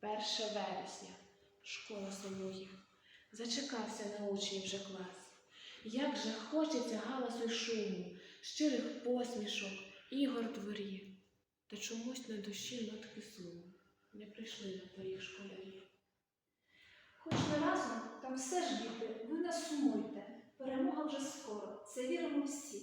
1 вересня. Школа сумує. Зачекався на учнів вже клас. Як же хочеться галасу й шуму, щирих посмішок, ігор дворі. Та чомусь на душі нотки суму. Не прийшли на поріг школярі. Хоч не разом, там все ж діти, ви не сумуйте. Перемога вже скоро, це віримо всі.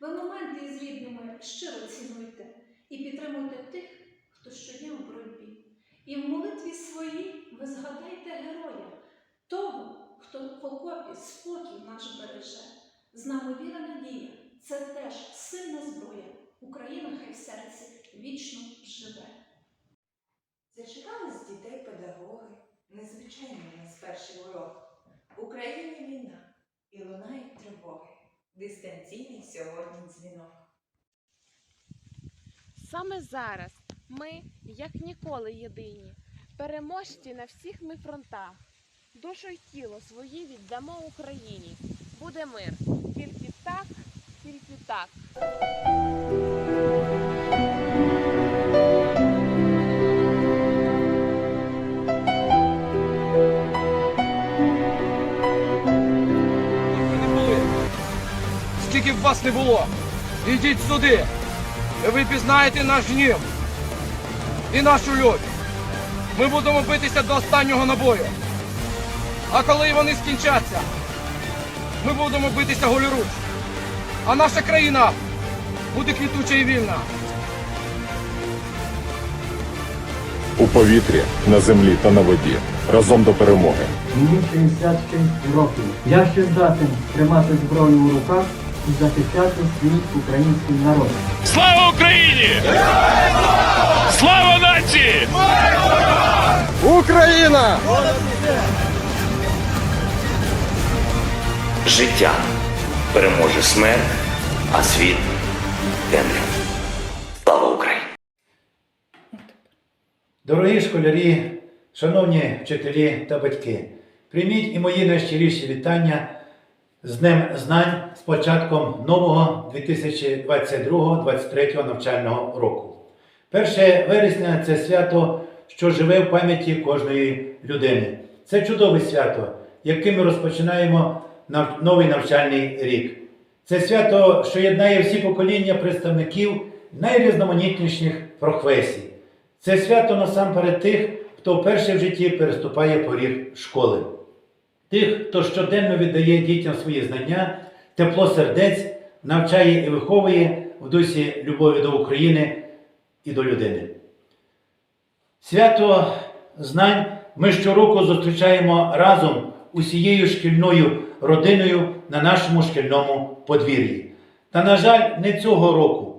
Ви моменти із рідними щиро цінуйте і підтримуйте тих, хто щодня у боротьбі. І в молитві своїй ви згадайте героя, того, хто в окопі спокій наш береже. З нами віра надія, це теж сильна зброя. Україна хай в серці вічно живе. Зачекались дітей педагоги, незвичайний у нас перший урок. В Україні війна і лунають тривоги. Дистанційний сьогодні дзвінок. Саме зараз ми, як ніколи, єдині, переможці на всіх ми фронтах. Душу й тіло свої віддамо Україні. Буде мир. Тільки так, тільки так. Скільки б вас не було, ідіть сюди. І ви пізнаєте наш гнів і нашу любов. Ми будемо битися до останнього набою. А коли вони скінчаться, ми будемо битися голіруч. А наша країна буде квітуча і вільна. у повітрі, на землі та на воді разом до перемоги. Мені 66 років. Я ще здатен тримати зброю у руках і захищати свій український народ. Слава Україні! Слава нації! Україна! Життя переможе смерть, а світ темрява. Слава Україні! Дорогі школярі, шановні вчителі та батьки, прийміть і мої найщиріші вітання з Днем знань з початком нового 2022-2023 навчального року. 1 вересня це свято, що живе в пам'яті кожної людини. Це чудове свято, яким ми розпочинаємо новий навчальний рік. Це свято, що єднає всі покоління представників найрізноманітніших професій. Це свято насамперед тих, хто вперше в житті переступає поріг школи, тих, хто щоденно віддає дітям свої знання, тепло сердець, навчає і виховує в дусі любові до України і до людини. Свято знань ми щороку зустрічаємо разом усією шкільною родиною на нашому шкільному подвір'ї. Та, на жаль, не цього року.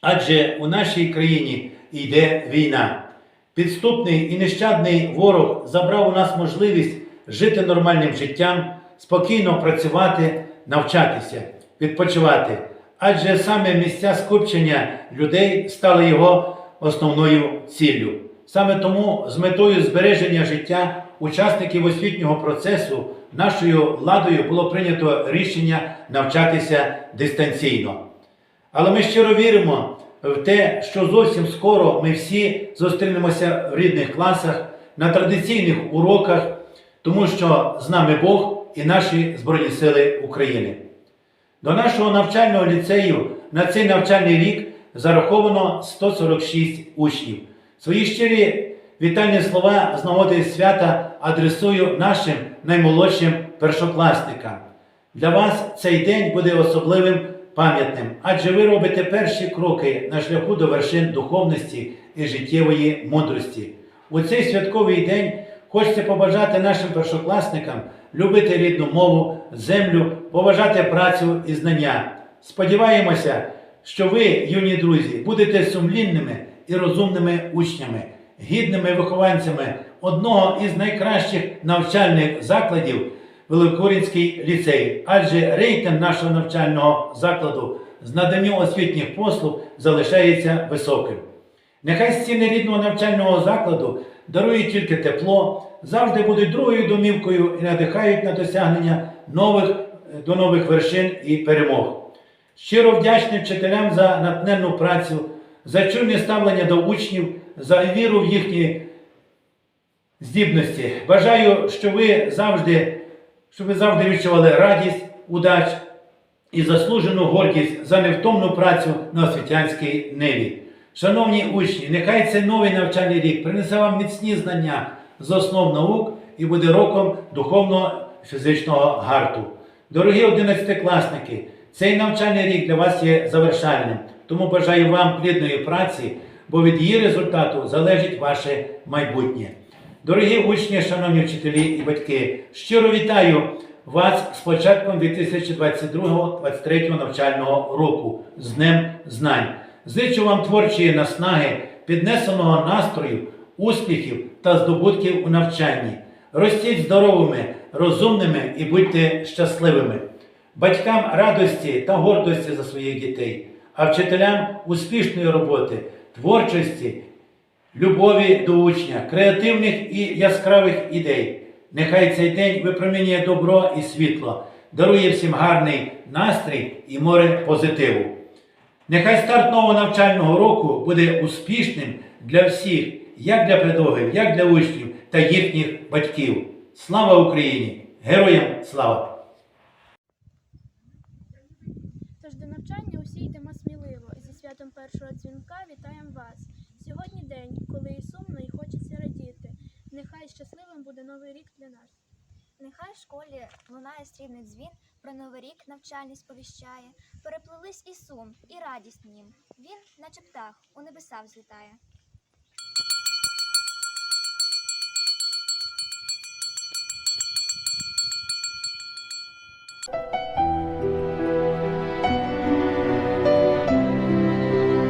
Адже у нашій країні йде війна. Підступний і нещадний ворог забрав у нас можливість жити нормальним життям, спокійно працювати, навчатися, відпочивати. Адже саме місця скупчення людей стали його основною ціллю. Саме тому з метою збереження життя учасників освітнього процесу нашою владою було прийнято рішення навчатися дистанційно. Але ми щиро віримо в те, що зовсім скоро ми всі зустрінемося в рідних класах на традиційних уроках, тому що з нами Бог і наші Збройні Сили України. До нашого навчального ліцею на цей навчальний рік зараховано 146 учнів. Свої щирі вітальні слова з нагоди свята адресую нашим наймолодшим першокласникам. Для вас цей день буде особливим пам'ятним, адже ви робите перші кроки на шляху до вершин духовності і життєвої мудрості. У цей святковий день хочеться побажати нашим першокласникам любити рідну мову, землю, поважати працю і знання. Сподіваємося, що ви, юні друзі, будете сумлінними і розумними учнями, гідними вихованцями одного із найкращих навчальних закладів Великоринський ліцей, адже рейтинг нашого навчального закладу з наданням освітніх послуг залишається високим. Нехай стіни рідного навчального закладу дарують тільки тепло, завжди будуть другою домівкою і надихають на досягнення нових, до нових вершин і перемог. Щиро вдячний вчителям за натхненну працю, за чуйне ставлення до учнів, за віру в їхні здібності. Бажаю, щоб ви завжди, щоб ви завжди відчували радість, удач і заслужену гордість за невтомну працю на освітянській ниві. Шановні учні, нехай цей новий навчальний рік принесе вам міцні знання з основ наук і буде роком духовного фізичного гарту. Дорогі одинадцятикласники, цей навчальний рік для вас є завершальним, тому бажаю вам плідної праці, бо від її результату залежить ваше майбутнє. Дорогі учні, шановні вчителі і батьки, щиро вітаю вас з початком 2022-2023 навчального року з Днем Знань. Зичу вам творчої наснаги, піднесеного настрою, успіхів та здобутків у навчанні. Ростіть здоровими, розумними і будьте щасливими. Батькам радості та гордості за своїх дітей, а вчителям успішної роботи, творчості, любові до учня, креативних і яскравих ідей. Нехай цей день випромінює добро і світло, дарує всім гарний настрій і море позитиву. Нехай старт нового навчального року буде успішним для всіх, як для педагогів, як для учнів та їхніх батьків. Слава Україні! Героям слава! Тож до навчання усі йдемо сміливо. Зі святом першого дзвінка вітаємо вас. Сьогодні день, коли і сумно, і хочеться радіти. Нехай щасливим буде новий рік для нас. Нехай в школі лунає срібний дзвін, про новий рік навчальний сповіщає. Переплились і сум, і радість нім. Він, наче птах, у небеса взлітає.